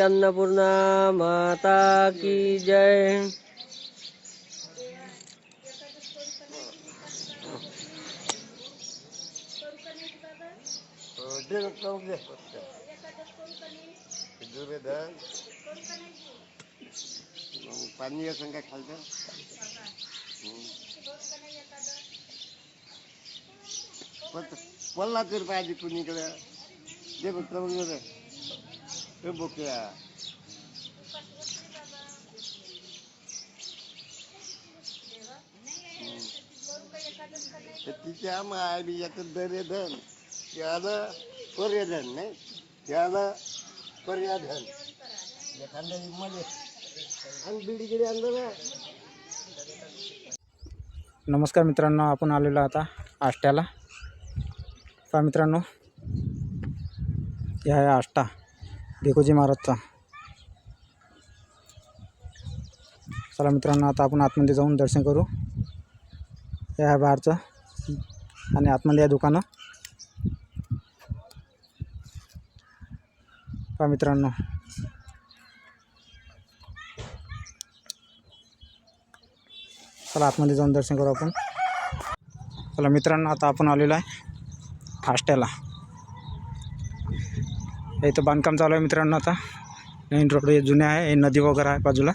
अन्नपूर्णा माता की जय। पाणी असं काय खालचं पल्ला तर पाहिजे कुणीकडे दे बघ हे बोक्या तिच्या माय बी याचं दरे धन त्याला पर्यधन नाही त्याला पर्याधन एखाद्या मध्ये आणि बिडी गिडी आणलं ना नमस्कार मित्रांनो आपण आलेलो आता आष्ट्याला. पहा मित्रांनो हे आहे आष्टा. भिकोजी महाराजचा चला मित्रांनो आता आपण आतमध्ये जाऊन दर्शन करू. हे आहे बाहेरचं. आणि आतमध्ये आहे दुकानं. पहा मित्रांनो. चला आतमध्ये जाऊन दर्शन करू आपण. चला मित्रांनो आता आपण आलेलो आहे आष्ट्याला इथं बांधकाम चालू आहे मित्रांनो आता. मेन रोड हे जुने आहे हे नदी वगैरे आहे बाजूला.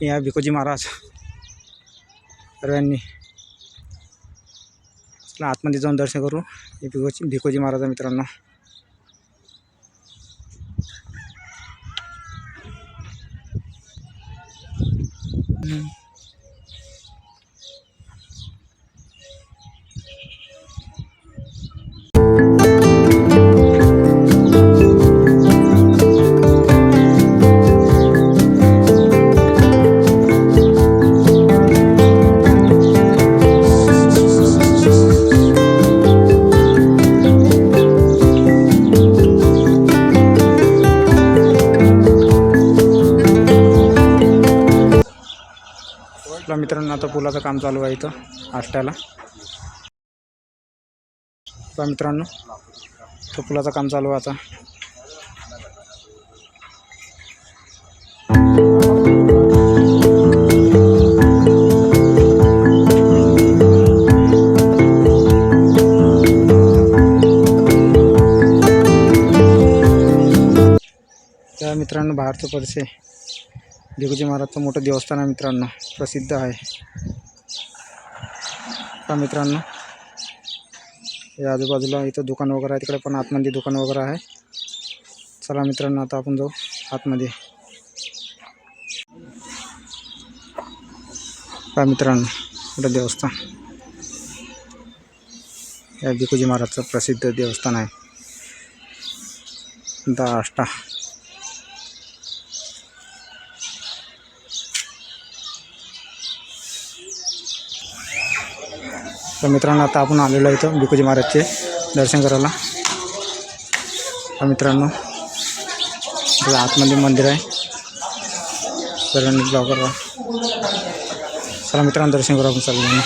हे आहे भिकोजी महाराज. सर्वांनी चला आतमध्ये जाऊन दर्शन करू. हे भिकोजी भिकोजी महाराज आहे मित्रांनो. आपल्या मित्रांनो आता पुलाचं काम चालू आहे इथं आष्ट्याला पहा मित्रांनो तो पुलाचं काम चालू आहे आता. त्या मित्रांनो बाहेरचं पडसे भिगुजी महाराजचं मोठं देवस्थान आहे मित्रांनो. प्रसिद्ध आहे. का मित्रांनो. या आजूबाजूला इथं दुकान वगैरे आहे. तिकडे पण आतमध्ये दुकान वगैरे आहे. चला मित्रांनो आता आपण जाऊ आतमध्ये. का मित्रांनो मोठं देवस्थान. या भिकुजी महाराजचं प्रसिद्ध देवस्थान आहे. द आष्टा. तर मित्रांनो आता आपण आलेलो आहे इथं भिकोजी महाराजचे दर्शन करायला. तर मित्रांनो आतमध्ये मंदिर आहे. सर्वांनी ब्लॉगर चला मित्रांनो दर्शन करू आपण. सर्वांनी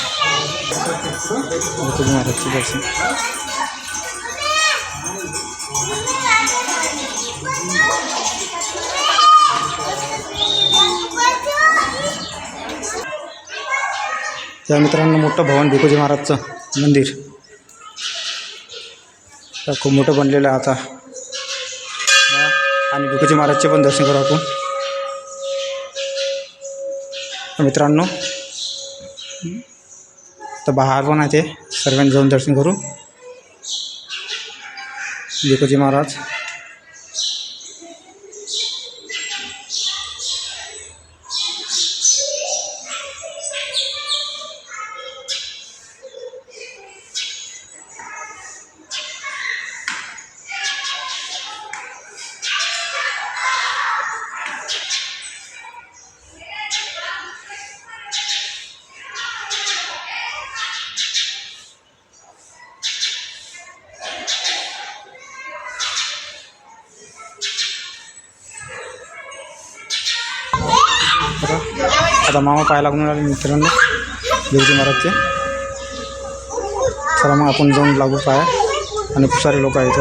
भिकोजी महाराजचे दर्शन. त्या मित्रांनो मोठं भवन भिकोजी महाराजचं मंदिर. तर खूप मोठं बनलेलं आहे आता. आणि भिकोजी महाराजचे पण दर्शन करू आपण. मित्रांनो तर बाहेर पण आहे ते. सर्वांनी जाऊन दर्शन करू. भिकोजी महाराज. आता आता मामा पाय लागून राहिले मित्रांनो देवजी महाराजचे. चला मग आपण जाऊन लागू पाय. आणि खूप सारे लोक आहेत.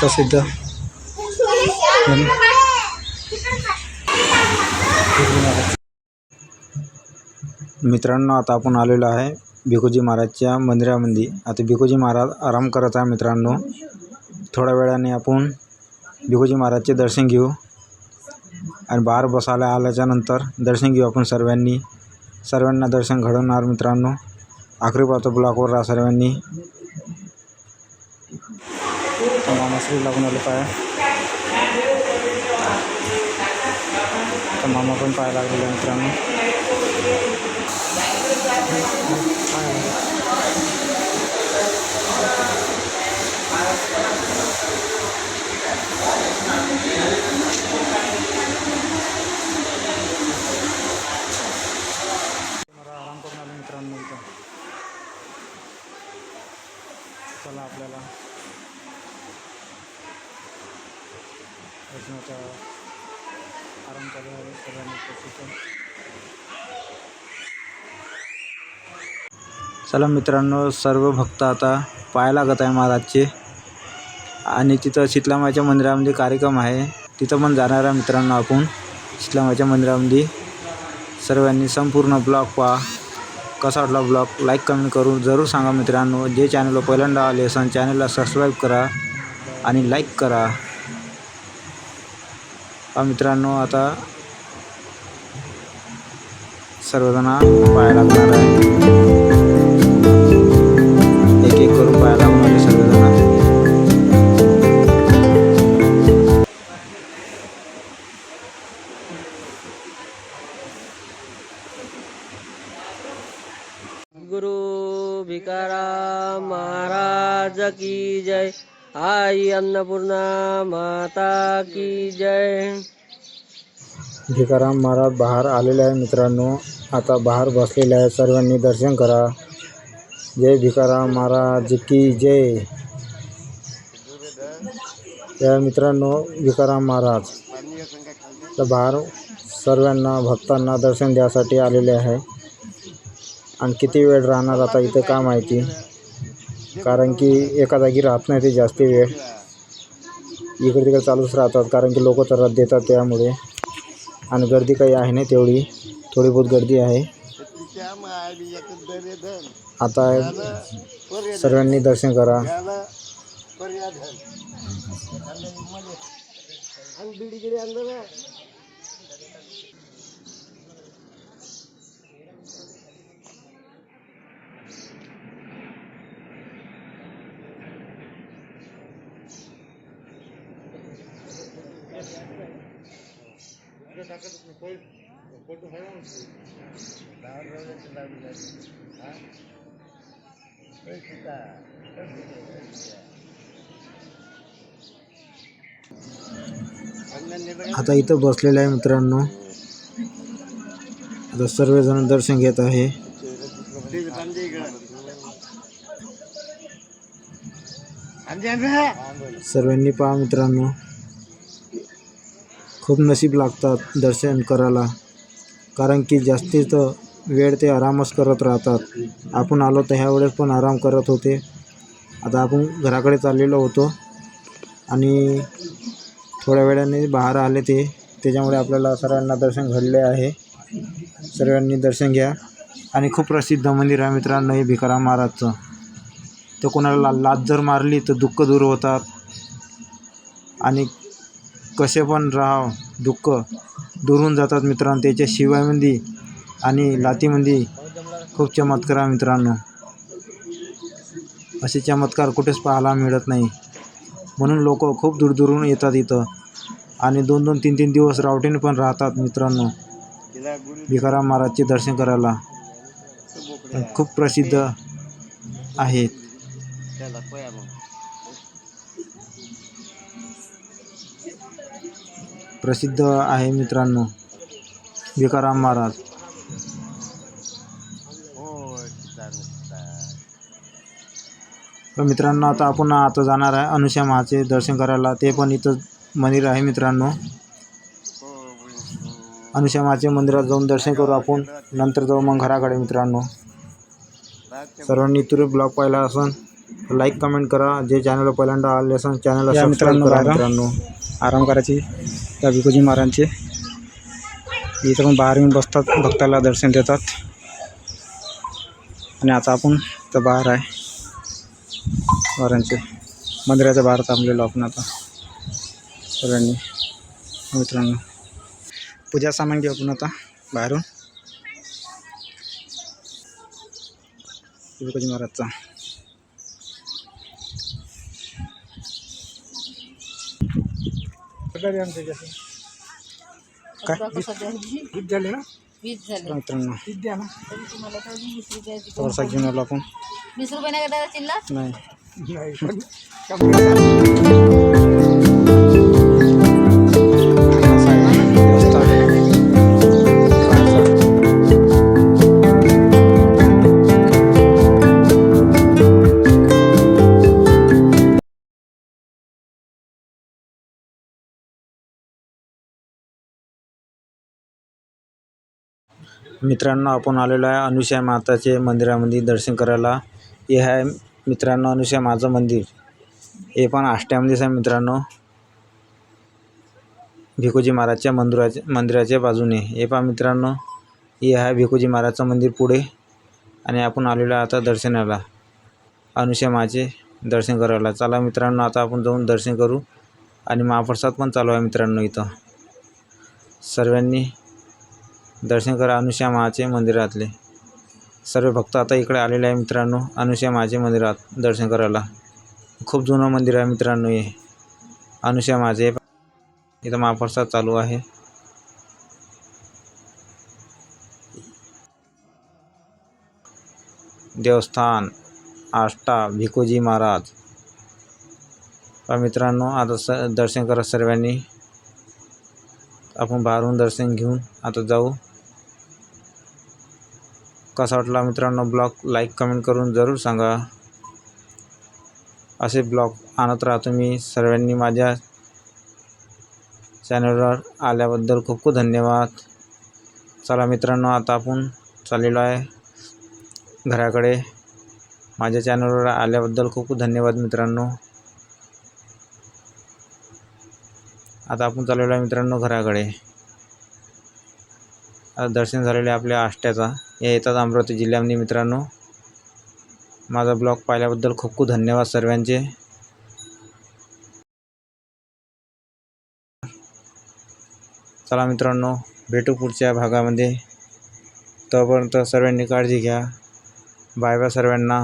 प्रसिद्ध. मित्रांनो आता आपण आलेलो आहे भिकोजी महाराजच्या मंदिरामध्ये. आता भिकोजी महाराज आराम करत आहे मित्रांनो. थोड्या वेळाने आपण भिकोजी महाराजचे दर्शन घेऊ. आणि बार बसायला आल्याच्या नंतर दर्शन घेऊ आपण सर्वांनी. सर्वांना दर्शन घडवणार मित्रांनो. आखरी पाहतो ब्लॉकवर राहा सर्वांनी. मामाश्री लागून आले पाय. तर मामा पण पाय लागलेला मित्रांनो. प्रश्नाचा आराम चालू आहे सगळ्यांनी प्रशिक्षण चला मित्रांनो सर्व भक्त आता पाय लागत आहे महाराजचे. आणि तिथं शितलामाच्या मंदिरामध्ये कार्यक्रम आहे. तिथं पण जाणार आहे मित्रांनो आपण. शितलामाच्या मंदिरामध्ये सर्वांनी संपूर्ण ब्लॉग पहा. कसा वाटला ब्लॉग? लाईक कमेंट करून जरूर सांगा मित्रांनो. जे चॅनलला पहिल्यांदा आले असेल चॅनलला सबस्क्राईब करा आणि लाईक करा. मित्रांनो आता सर्वजण पाहायला लागणार आहे एक एक करून पाहायला लागणार आले सर्वजण. गुरु भिकारा महाराज की जय। आई अन्नपूर्णा माता की जय. भिकाराम महाराज बाहेर आलेले आहे मित्रांनो. आता बाहेर बसलेले आहे. सर्वांनी दर्शन करा. जय भिकाराम महाराज की जय. या मित्रांनो भिकाराम महाराज. तर बाहेर सर्वांना भक्तांना दर्शन द्यासाठी आलेले आहे. आणि किती वेळ राहणार आता इथे का माहिती? कारण की एका जागी राहत नाही, ते जास्त वेळ इकडे तिकडे चालूच कारण की लोक तर देतात त्यामुळे. आणि गर्दी काही आहे नाही तेवढी, थोडी बहुत गर्दी धन आता सर्वांनी दर्शन करा. त्याला पर्याधन आणि बिडीकडे आणलं ना आता इथं बसलेलं आहे मित्रांनो. आता सर्वजण दर्शन घेत आहे. सर्वांनी पहा मित्रांनो. खूप नशीब लागतात दर्शन करायला. कारण की जास्तीत वेळ ते आरामच करत राहतात. आपण आलो तर ह्या वेळेस पण आराम करत होते. आता आपण घराकडे चाललेलो होतो. आणि थोड्या वेळाने बाहेर आले ते. त्याच्यामुळे आपल्याला सर्वांना दर्शन घडले आहे. सर्वांनी दर्शन घ्या. आणि खूप प्रसिद्ध मंदिर आहे मित्रांनो हे भिकाराम महाराजचं. तर कोणाला लात जर मारली तर दुःख दूर होतात. आणि कसे पण राहाव दुःख दुरून जातात मित्रांनो. त्याच्या शिवायमध्ये आणि लातीमध्ये खूप चमत्कार आहे मित्रांनो. असे चमत्कार कुठेच पाहायला मिळत नाही. म्हणून लोक खूप दूरदूरून येतात इथं. आणि दोन दोन तीन तीन दिवस रावटीने पण राहतात मित्रांनो. भिकाराम महाराजचे दर्शन करायला. खूप प्रसिद्ध आहेत. प्रसिद्ध आहे मित्रांनो. भिकाराम महाराज. तर मित्रांनो आता आपण आता जाणार आहे अनुषा महाचे दर्शन करायला. ते पण इथं मंदिर आहे मित्रांनो. अनुषा महाचे मंदिरात जाऊन दर्शन करू आपण. नंतर जाऊ मग घराकडे मित्रांनो. सर्वांनी तुरे ब्लॉग पाहिला असन लाईक कमेंट करा. जे चॅनलला पहिल्यांदा आले असेल चॅनलला सबस्क्राईब करा. मित्रांनो. आराम करायची त्या भिकोजी महाराजांचे. इथं पण बाहेर येऊन बसतात भक्ताला दर्शन देतात. आणि आता आपण तर बाहेर आहे. महाराजांचे मंदिराच्या बाहेर थांबलेलो आपण आता. सर्वांनी मित्रांनो. पूजा सामान घेऊ आपण आता बाहेरून. भिकोजी महाराजचा. काय? वीज झाले ना? वीज झाले. मित्रांनो. वीज द्या ना. तरी तुम्हाला तर अजून वीस रुपयाची थोडासा घेऊन आलो आपण. वीस रुपये नाही का चिल्ला नाही. मित्रांनो आपण आलेलो आहे अनुसया माताचे मंदिरामध्ये दर्शन करायला. हे आहे मित्रांनो अनुसया माचं मंदिर. हे पण आष्ट्यामध्येच आहे मित्रांनो. भिकोजी महाराजच्या मंदिराच्या मंदिराच्या बाजूने. हे पहा मित्रांनो हे आहे भिकोजी महाराजचं मंदिर पुढे. आणि आपण आलेलो आहे आता दर्शनाला. अनुसया माचे दर्शन करायला. चला मित्रांनो आता आपण जाऊन दर्शन करू. आणि महाप्रसाद पण चालू आहे मित्रांनो इथं. सर्वांनी दर्शन करा. अनुसूया माचे मंदिरातले. सर्व भक्त आता इकडे आलेले आहे मित्रांनो. अनुसूया माचे मंदिरात दर्शन करायला. खूप जुनं मंदिर आहे मित्रांनो हे. अनुसूया माझे इथं महाप्रसाद चालू आहे. देवस्थान आष्टा भिकोजी महाराज. मित्रांनो आता स दर्शन करा सर्वांनी. आपण बाहेरून दर्शन घेऊन आता जाऊ. कसा वाटला मित्रांनो ब्लॉग? लाईक कमेंट करून जरूर सांगा. असे ब्लॉग आणत राहतो मी सर्वांनी माझ्या चॅनलवर आल्याबद्दल खूप खूप धन्यवाद. चला मित्रांनो आता आपण चाललेलो आहे घराकडे. माझ्या चॅनलवर आल्याबद्दल खूप खूप धन्यवाद मित्रांनो. आता आपण चाललेलो आहे मित्रांनो घराकडे. आता दर्शन झालेले आहे आपल्या आष्ट्याचा. हे येतात अमरावती जिल्ह्यामध्ये मित्रांनो. माझा ब्लॉग पाहिल्याबद्दल खूप खूप धन्यवाद सर्वांचे. चला मित्रांनो भेटू पुढच्या भागामध्ये. तोपर्यंत सर्वांनी काळजी घ्या. बाय बाय सर्वांना.